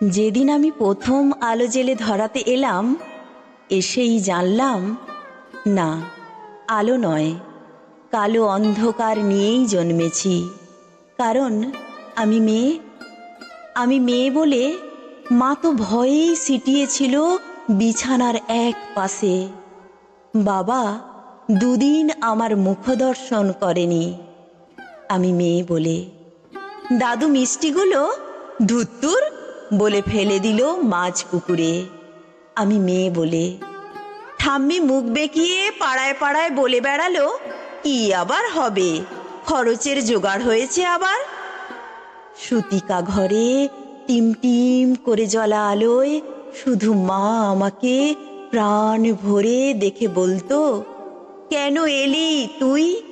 যেদিন আমি প্রথম আলো জেলে ধরাতে এলাম, এসেই জানলাম, না, আলো নয়, কালো অন্ধকার নিয়েই জন্মেছি। কারণ আমি মেয়ে আমি মেয়ে বলে মা তো ভয়েই সিটিয়েছিল বিছানার এক পাশে। বাবা দুদিন আমার মুখদর্শন করেনি, আমি মেয়ে বলে। দাদু মিষ্টিগুলো ধুত্তুর বলে ফেলে দিল মাছ পুকুরে। আমি মেয়ে বলে, ঠাম্মি মুখ বেঁকিয়ে পাড়ায় পাড়ায় বলে বেড়ালো, কি আবার হবে? খরচের জোগাড় হয়েছে আবার? সুতিকা ঘরে টিম টিম করে জ্বলা আলোয়, শুধু মা আমাকে প্রাণ ভরে দেখে বলতো, কেন এলি তুই?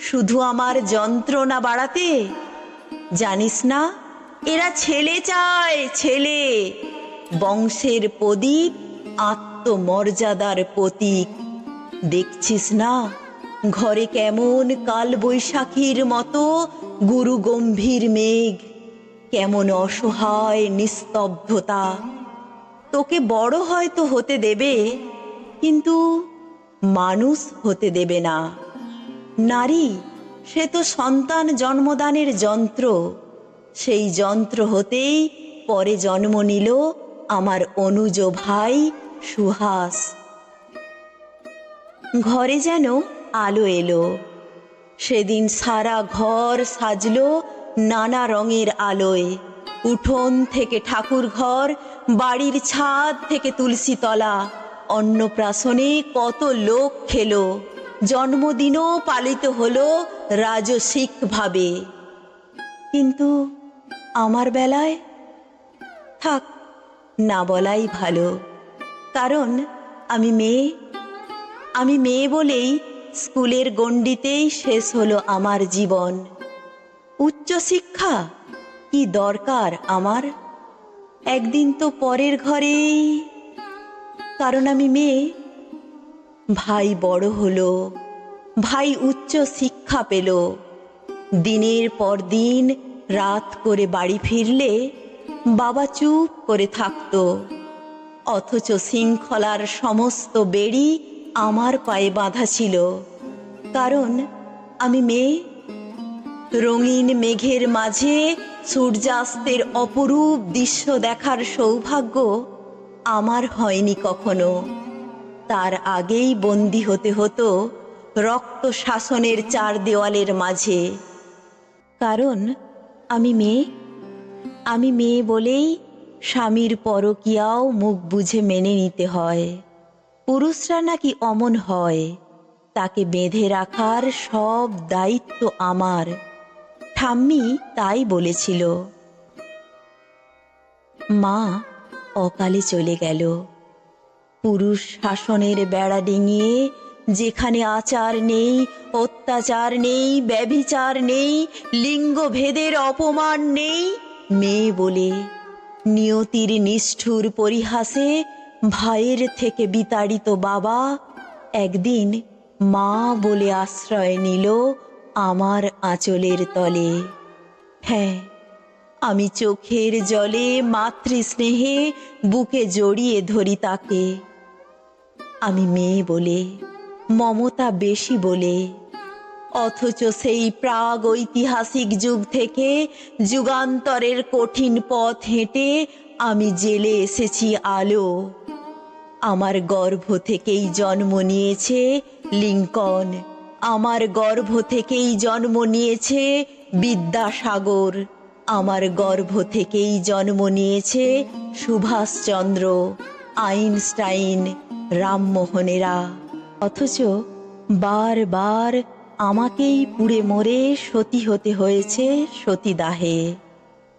শুধু আমার যন্ত্রণা বাড়াতে? জানিস না এরা ছেলে চায়, ছেলে। বংশের প্রদীপ, আত্মমর্যাদার প্রতীক। দেখছিস না, ঘরে কেমন কাল বৈশাখীর মতো গুরু গম্ভীর মেঘ। কেমন অসহায় নিস্তব্ধতা। তোকে বড় হয়তো হতে দেবে, কিন্তু মানুষ হতে দেবে না। নারী, সে তো সন্তান জন্মদানের যন্ত্র। সেই যন্ত্র হতেই পরে জন্ম নিল আমার অনুজ ভাই সুহাস। ঘরে যেন আলো এলো। সেদিন সারা ঘর সাজলো নানা রঙের আলোয়। উঠোন থেকে ঠাকুর ঘর, বাড়ির ছাদ থেকে তুলসী তলা। অন্নপ্রাশনে কত লোক খেলো। জন্মদিনও পালিত হলো রাজসিকভাবে। কিন্তু আমার বেলায়? থাক, না বলাই ভালো। কারণ আমি মেয়ে। আমি মেয়ে বলেই স্কুলের গণ্ডিতেই শেষ হলো আমার জীবন। উচ্চশিক্ষা কি দরকার আমার? একদিন তো পরের ঘরেই। কারণ আমি মেয়ে। ভাই বড় হলো। ভাই উচ্চ শিক্ষা পেল। দিনের পর দিন রাত করে বাড়ি ফিরলে বাবা চুপ করে থাকত। অথচ শৃঙ্খলার সমস্ত বেড়ি আমার পায়ে বাঁধা ছিল। কারণ আমি মেয়ে। রঙিন মেঘের মাঝে সূর্যাস্তের অপরূপ দৃশ্য দেখার সৌভাগ্য আমার হয়নি কখনো। তার আগেই বন্দি হতে হতো রক্ত শাসনের চার দেওয়ালের মাঝে। কারণ আমি মেয়ে? আমি মেয়ে বলেই স্বামীর পরকিয়াও মুখ বুঝে মেনে নিতে হয়। পুরুষরা নাকি অমন হয়। তাকে বেঁধে রাখার সব দায়িত্ব আমার। ঠাম্মি তাই বলেছিল। মা অকালে চলে গেল। পুরুষ শাসনের বেড়া ডিঙিয়ে যেখানে আচার নেই, অত্যাচার নেই, ব্যভিচার নেই, লিঙ্গভেদের অপমান নেই, মেয়ে বলে নিয়তির নিষ্ঠুর পরিহাসে ভাইয়ের থেকে বিতাড়িত বাবা একদিন মা বলে আশ্রয় নিল আমার আঁচলের তলে। হ্যাঁ আমি চোখের জলে মাতৃস্নেহে বুকে জড়িয়ে ধরি তাকে। আমি মেয়ে বলে মমতা বেশি বলে। অথচ সেই প্রাগ ঐতিহাসিক যুগ থেকে যুগান্তরের কঠিন পথ হেঁটে আমি জেলে এসেছি আলো। আমার গর্ভ থেকেই জন্ম নিয়েছে লিঙ্কন। আমার গর্ভ থেকেই জন্ম নিয়েছে বিদ্যাসাগর। আমার গর্ভ থেকেই জন্ম নিয়েছে সুভাষচন্দ্র, আইনস্টাইন, রামমোহনেরা। অথচ বারবার আমাকেই পুড়ে মরে সতী হতে হয়েছে সতীদাহে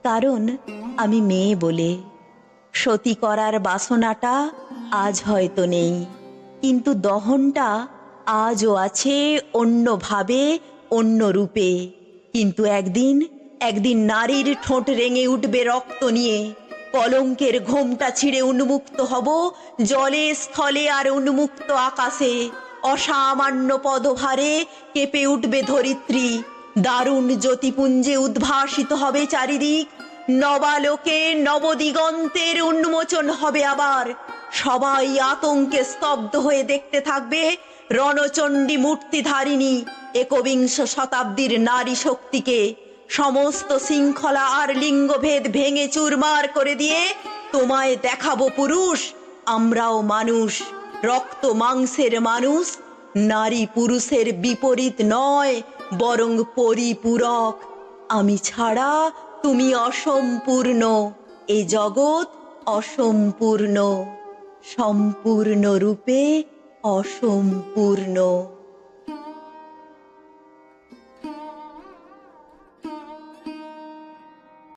কারণ আমি মেয়ে বলে। সতী করার বাসনাটা আজ হয়তো নেই। কিন্তু দহনটা আজও আছে অন্যভাবে, অন্য রূপে। কিন্তু একদিন একদিন নারীর ঠোঁট রেঙে উঠবে রক্ত নিয়ে। কলঙ্কের ঘোমটা ছিঁড়ে উন্মুক্ত হব, জলে, স্থলে আর উন্মুক্ত আকাশে। অসামান্য পদভারে কেঁপে উঠবে ধরিত্রী। দারুণ জ্যোতিপুঞ্জে উদ্ভাসিত হবে চারিদিক। নবালোকে নবদিগন্তের উন্মোচন হবে আবার। সবাই আতঙ্কে স্তব্ধ হয়ে দেখতে থাকবে রণচণ্ডী মূর্তিধারিণী একবিংশ শতাব্দীর নারী শক্তিকে। সমস্ত শৃঙ্খলা আর লিঙ্গভেদ ভেঙে চুরমার করে দিয়ে তোমায় দেখাবো পুরুষ, আমরাও মানুষ। রক্ত মাংসের মানুষ, নারী পুরুষের বিপরীত নয়, বরং পরিপূরক। আমি ছাড়া তুমি অসম্পূর্ণ, এ জগৎ অসম্পূর্ণ। সম্পূর্ণ রূপে অসম্পূর্ণ।